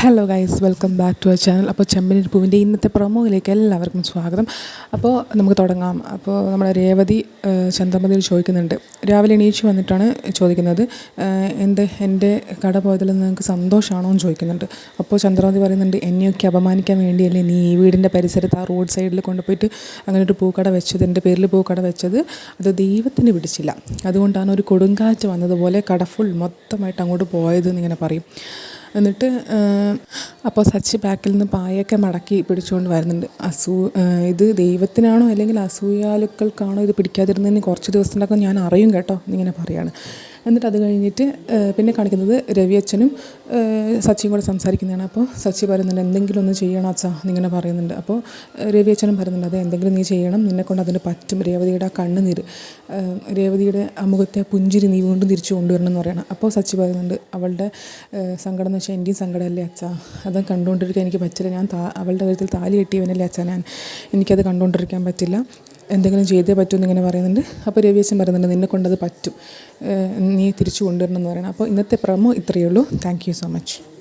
Hello guys welcome back to our channel അപ്പോൾ ചെമ്പനീർ പൂവിന്റെ ഇന്നത്തെ പ്രൊമോയിലേക്ക് എല്ലാവർക്കും സ്വാഗതം. അപ്പോൾ നമുക്ക് തുടങ്ങാം. അപ്പോൾ നമ്മുടെ രേവതി ചന്ദ്രമതി ചന്ദ്രമതിയിൽ ചോദിക്കുന്നുണ്ട്. രാവിലെ എണീച്ച് വന്നിട്ടാണ് ചോദിക്കുന്നത്. എന്ത് എന്റെ കട പോയതിൽ നിങ്ങൾക്ക് സന്തോഷമാണോ എന്ന് ചോദിക്കുന്നുണ്ട്. അപ്പോൾ ചന്ദ്രമതി പറയുന്നുണ്ട് എന്നെയൊക്കെ അപമാനിക്കാൻ വേണ്ടിയല്ലേ നീ ഈ വീടിന്റെ പരിസരത്ത് ആ റോഡ് സൈഡിൽ കൊണ്ടുപോയിട്ട് അങ്ങനെ ഒരു പൂക്കട വെച്ചത് എന്റെ പേരിൽ പൂക്കട വെച്ചത്? അത് ദൈവത്തിന് പിടിച്ചില്ല. അതുകൊണ്ടാണ് ഒരു കൊടുങ്കാറ്റ് വന്നതുപോലെ കട ഫുൾ മൊത്തമായിട്ട് അങ്ങോട്ട് പോയത് എന്നിങ്ങനെ പറയും. എന്നിട്ട് അപ്പോൾ സച്ചി ബാക്കിൽ നിന്ന് പായൊക്കെ മടക്കി പിടിച്ചുകൊണ്ട് വരുന്നുണ്ട്. അസൂ ഇത് ദൈവത്തിനാണോ അല്ലെങ്കിൽ അസൂയാലുക്കൾക്കാണോ ഇത് പിടിക്കാതിരുന്നതിന് കുറച്ച് ദിവസത്തിനൊക്കെ ഞാൻ അറിയും കേട്ടോ എന്നിങ്ങനെ പറയാണ്. എന്നിട്ട് അത് കഴിഞ്ഞിട്ട് പിന്നെ കാണിക്കുന്നത് രവി അച്ഛനും സച്ചിയും കൂടെ സംസാരിക്കുന്നതാണ്. അപ്പോൾ സച്ചി പറയുന്നുണ്ട് എന്തെങ്കിലും ഒന്ന് ചെയ്യണം അച്ഛാ എന്നിങ്ങനെ പറയുന്നുണ്ട്. അപ്പോൾ രവി രവിയച്ഛനും പറയുന്നുണ്ട് അത് എന്തെങ്കിലും നീ ചെയ്യണം. നിന്നെക്കൊണ്ട് അതിന് പറ്റും. രേവതിയുടെ ആ കണ്ണുനീര് രേവതിയുടെ ആ മുഖത്തെ പുഞ്ചിരി നീ വീണ്ടും തിരിച്ചു കൊണ്ടുവരണം എന്ന് പറയണം. അപ്പോൾ സച്ചി പറയുന്നുണ്ട് അവളുടെ സങ്കടം എന്ന് വെച്ചാൽ എന്റെയും സങ്കടമല്ലേ അച്ഛാ. അത് കണ്ടുകൊണ്ടിരിക്കാൻ എനിക്ക് പറ്റില്ല. ഞാൻ അവളുടെ കാര്യത്തിൽ താലി കെട്ടിയവനല്ലേ അച്ഛാ ഞാൻ. എനിക്കത് കണ്ടുകൊണ്ടിരിക്കാൻ പറ്റില്ല. എന്തെങ്കിലും ചെയ്തേ പറ്റൂ ഇങ്ങനെ പറയുന്നുണ്ട്. അപ്പോൾ രവിയച്ഛൻ പറയുന്നുണ്ട് നിന്നെ കൊണ്ടത് പറ്റും. നീ തിരിച്ചു കൊണ്ടുവരണം എന്ന് പറയണം അപ്പോൾ ഇന്നത്തെ പ്രമോ ഇത്രയേ ഉള്ളൂ. Thank you so much